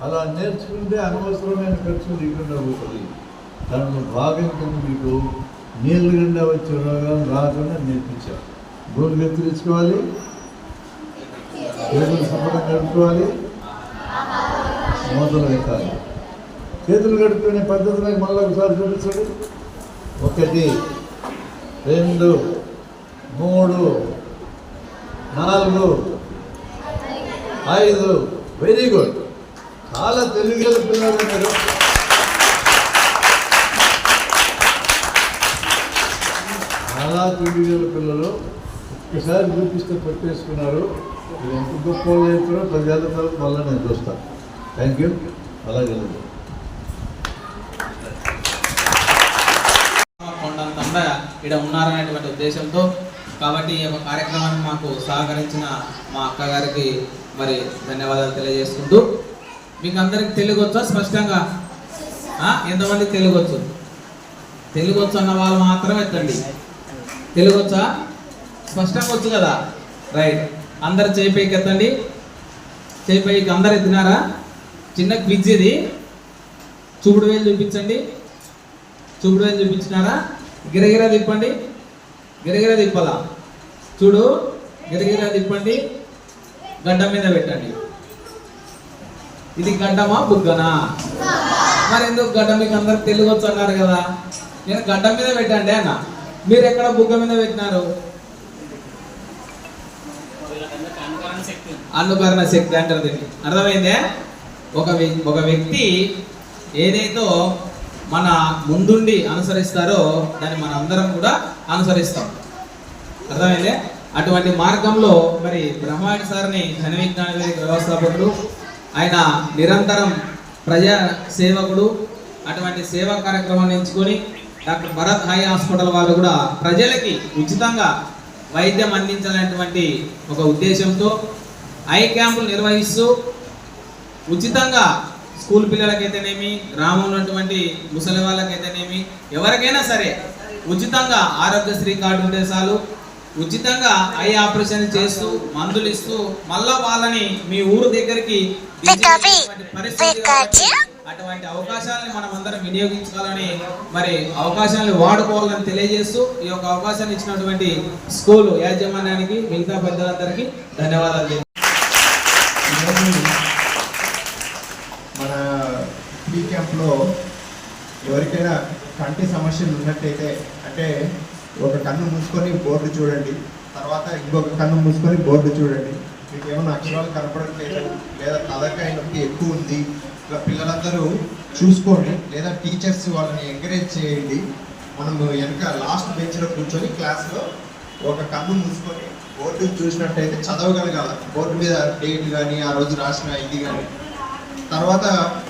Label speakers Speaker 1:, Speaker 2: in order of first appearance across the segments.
Speaker 1: అలా నేర్చుకుంటే అనవసరమైన ఖర్చు లేకుండా పోతుంది దాంట్లో భాగం కింద మీకు నీళ్ళు గుండా వచ్చే రోగాలు రాకుండా నేర్పించాం గోలు గెత్తించుకోవాలి చేతులు శుభ్రంగా కడుక్కోవాలి. మూతలు పెట్టాలి. చేతులు గడుపుకునే పద్ధతి నాకు మళ్ళీ ఒకసారి చూపించండి. ఒకటి రెండు మూడు నాలుగు ఐదు. వెరీ గుడ్ చాలా తెలుగు పిల్లలు మీరు చాలా తెలుగు పిల్లలు ఒక్కసారి చూపిస్తే పట్టేసుకున్నారు. మీరు ఎంత గొప్ప వాళ్ళు అవుతారో పదివేల తర్వాత మళ్ళీ నేను చూస్తాను థ్యాంక్ యూ అలాగే
Speaker 2: కొండంతంగా ఇక్కడ ఉన్నారనేటువంటి ఉద్దేశంతో కాబట్టి ఈ యొక్క కార్యక్రమాన్ని మాకు సహకరించిన మా అక్కగారికి మరి ధన్యవాదాలు తెలియజేసుకుంటూ మీకు అందరికి తెలుగు వచ్చా స్పష్టంగా? ఎంతమంది తెలుగు వచ్చు తెలుగు వచ్చు అన్న వాళ్ళు మాత్రం ఎత్తండి. తెలుగు వచ్చా స్పష్టంగా వచ్చు కదా? రైట్. అందరు చేపైకి ఎత్తండి చేపైకి అందరు ఎత్తినారా చిన్న క్విజ్ ఇది. చూపుడు వేలు చూపించండి. చూపుడు వేలు చూపించినారా? గిరగిర తిప్పండి. గిరగిర తిప్పాలా. చూడు. గిరగిర తిప్పండి. గడ్డ మీద పెట్టండి. ఇది గడ్డమా బుగ్గనా? మరి ఎందుకు గడ్డ మీకు అందరు తెలుగు వచ్చు అన్నారు కదా. నేను గడ్డం మీద పెట్టండి అన్న. మీరు ఎక్కడ బుగ్గ మీద పెట్టినారు? అనుకరణ శక్తి అంటారు దీన్ని. అర్థమైందే? ఒక ఒక వ్యక్తి ఏదైతే మన ముందుండి అనుసరిస్తారో దాన్ని మన అందరం కూడా అనుసరిస్తాం. అర్థమైందే? అటువంటి మార్గంలో మరి బ్రహ్మాండ సార్ని ధన విజ్ఞాన వ్యవస్థాపకుడు ఆయన నిరంతరం ప్రజా సేవకుడు అటువంటి సేవా కార్యక్రమాన్ని ఎంచుకొని డాక్టర్ భరత్ హై హాస్పిటల్ వాళ్ళు కూడా ప్రజలకి ఉచితంగా వైద్యం అందించాలనేటువంటి ఒక ఉద్దేశంతో ఐ క్యాంపులు నిర్వహిస్తూ ఉచితంగా స్కూల్ పిల్లలకైతేనేమి గ్రామంలో ఉన్నటువంటి ముసలి వాళ్ళకైతేనేమి ఎవరికైనా సరే ఉచితంగా ఆరోగ్యశ్రీ కార్డు ఉంటే చాలు. ఉచితంగా ఐ ఆపరేషన్ చేస్తూ మందులు ఇస్తూ మళ్ళా వాళ్ళని మీ ఊరు దగ్గరికి అటువంటి అవకాశాలను మనం అందరం వినియోగించుకోవాలని మరి అవకాశాలను వాడుకోవాలని తెలియజేస్తూ ఈ యొక్క అవకాశాన్ని ఇచ్చినటువంటి స్కూల్ యాజమాన్యానికి మిగతా పెద్దలందరికీ ధన్యవాదాలు
Speaker 3: మన ఫ్రీ క్యాంప్లో ఎవరికైనా కంటి సమస్యలు ఉన్నట్టయితే అంటే ఒక కన్ను మూసుకొని బోర్డు చూడండి. తర్వాత ఇంకొక కన్ను మూసుకొని బోర్డు చూడండి. మీకు ఏమైనా అక్షరాలు కనపడట్లేదు లేదా తలకాయ నొప్పి ఎక్కువ ఉంది. ఇలా పిల్లలందరూ చూసుకోండి. లేదా టీచర్స్ వాళ్ళని ఎంకరేజ్ చేయండి. మనం వెనక లాస్ట్ బెంచ్లో కూర్చొని క్లాస్లో ఒక కన్ను మూసుకొని బోర్డు చూసినట్టయితే చదవగలగాల. బోర్డు మీద డేట్ కానీ ఆ రోజు రాసిన ఇది కానీ తర్వాత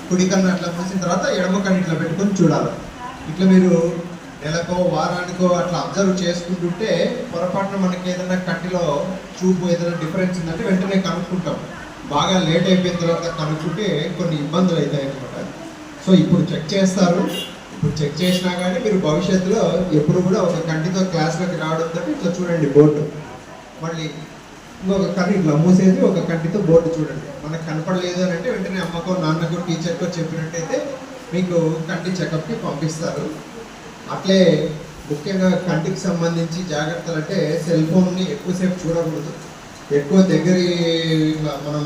Speaker 3: కుడి కన్ను అట్లా మూసిన తర్వాత ఎడమ కన్ను ఇట్లా పెట్టుకొని చూడాలి. ఇట్లా మీరు నెలకో వారానికో అట్లా అబ్జర్వ్ చేసుకుంటుంటే పొరపాటున మనకి ఏదైనా కంటిలో చూపు ఏదైనా డిఫరెన్స్ ఉందంటే వెంటనే కనుక్కుంటాం. బాగా లేట్ అయిపోయిన తర్వాత కనుక్కుంటే కొన్ని ఇబ్బందులు అవుతాయి అనమాట సో ఇప్పుడు చెక్ చేస్తారు. ఇప్పుడు చెక్ చేసినా కానీ మీరు భవిష్యత్తులో ఎప్పుడు కూడా ఒక కంటితో క్లాస్లోకి రావడం తప్ప ఇట్లా చూడండి బోర్డు. మళ్ళీ ఇంకొక కన్ను ఇట్లా మూసేసి ఒక కంటితో బోర్డు చూడండి. మనకు కనపడలేదు అని అంటే వెంటనే అమ్మకో నాన్నకో టీచర్కో చెప్పినట్టయితే మీకు కంటి చెకప్కి పంపిస్తారు. అట్లే ముఖ్యంగా కంటికి సంబంధించి జాగ్రత్తలు అంటే సెల్ ఫోన్ని ఎక్కువసేపు చూడకూడదు. ఎక్కువ దగ్గర మనం